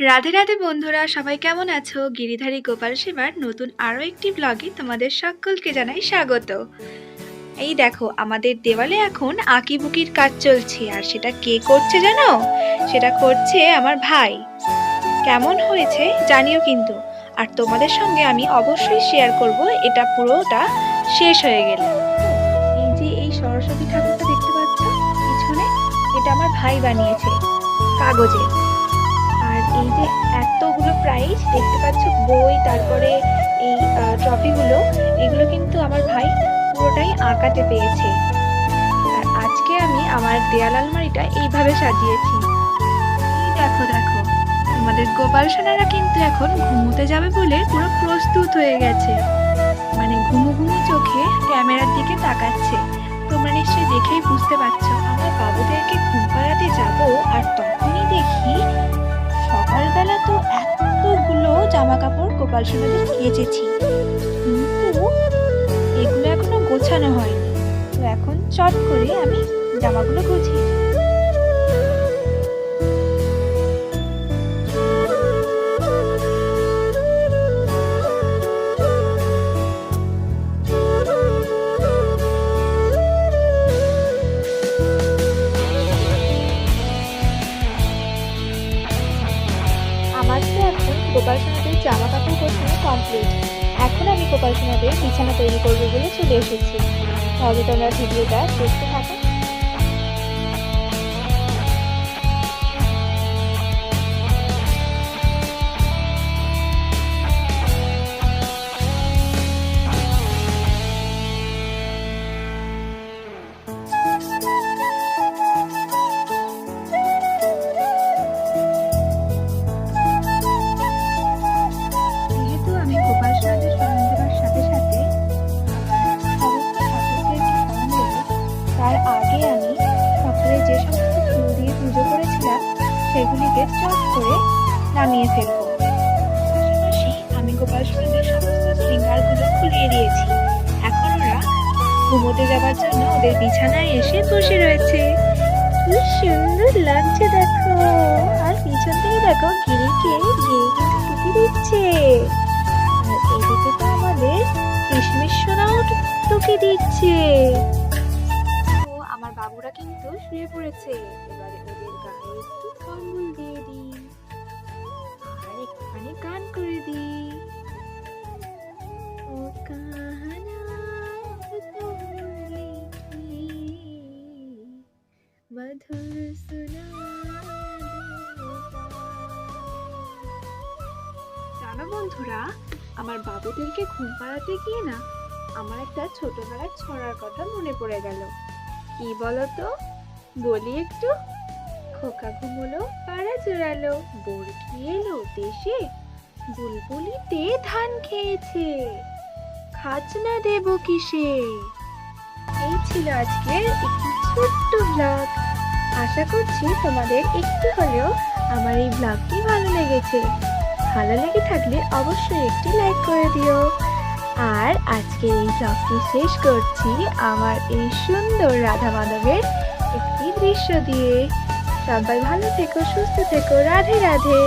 রাধে রাধে বন্ধুরা, সবাই কেমন আছো? গিরিধারী গোপাল সেবার নতুন আরও একটি ব্লগে তোমাদের সকলকে জানাই স্বাগত। এই দেখো, আমাদের দেওয়ালে এখন আঁকিবুকির কাজ চলছে, আর সেটা কে করছে জানো? সেটা করছে আমার ভাই। কেমন হয়েছে জানিও কিন্তু, আর তোমাদের সঙ্গে আমি অবশ্যই শেয়ার করব, এটা পুরোটা শেষ হয়ে গেলে। এই যে এই সরস্বতী ঠাকুরটা দেখতে পাচ্ছ? পিছনে এটা আমার ভাই বানিয়েছে, কাগজে। এই যে এতগুলো প্রাইজ দেখতে পাচ্ছ বই, তারপরে এই ট্রফিগুলো এগুলো কিন্তু আমার ভাই পুরোটাই আঁকাতে পেয়েছে আর আজকে আমি আমার দেয়াল আলমারিটা এইভাবে সাজিয়েছি। দেখো দেখো, আমাদের গোপাল সোনারা কিন্তু এখন ঘুমোতে যাবে বলে পুরো প্রস্তুত হয়ে গেছে। মানে ঘুমু ঘুমু চোখে ক্যামেরার দিকে তাকাচ্ছে। তোমরা নিশ্চয়ই দেখেই বুঝতে পারছ, আমরা বাবুদেরকে ঘুম পাড়াতে যাব কাপড় গোপাল সোনাদের কেচেছি কিন্তু এগুলো এখনও গোছানো হয়নি তো এখন চট করে আমি জামাগুলো নিই। আমার তো এখন জামা কাপড় গোছানো কমপ্লিট এখন আমি গোপাল সোনাদের বিছানা তৈরি করব বলে চলে এসেছি। তাহলে তোমরা ভিডিওটা দেখতে যে সমস্ত ফুল দিয়ে পুজো করেছিলাম, সেগুলিকে চট করে নামিয়ে ফেলব। পাশাপাশি আমি গোপাল সোনাদের সমস্ত শৃঙ্গারগুলো খুলিয়ে দিয়েছি। এখন ওরা ঘুমোতে যাবার জন্য ওদের বিছানায় এসে বসে রয়েছে। কি সুন্দর লাগছে দেখো। আর পিছন থেকে দেখো, গিরিকে গিরি টুকি দিচ্ছে। আর এদিকে তো আমাদের কিশমিশ সোনাও টুকি দিচ্ছে। বাবুরা কিন্তু শুয়ে পড়েছে। এবারে ওদের গায়ে একটু কম্বল দিয়ে দিই। আর একটুখানি গান করে দিই। ও কাহানা মধুর জানো বন্ধুরা, আমার বাবুদেরকে ঘুম পাড়াতে গিয়ে না, আমার একটা ছোটবেলার ছড়ার কথা মনে পড়ে গেল। কি বলো তো বলি একটু? খোকা ঘুমোলো, পাড়া জোড়ালো বরকি এলো দেশে, বুলবুলিতে ধান খেয়েছে। খাজনা দেব কিসে? এই ছিল আজকের একটি ছোট্ট ব্লগ আশা করছি তোমাদের একটু হলেও আমার এই ব্লগটি ভালো লেগেছে। ভালো লেগে থাকলে অবশ্যই একটি লাইক করে দিও। আর আজকে এই ব্লগটি শেষ করছি আমার এই সুন্দর রাধা মাধবের একটি দৃশ্য দিয়ে। সবাই ভালো থেকো, সুস্থ থেকো, রাধে রাধে।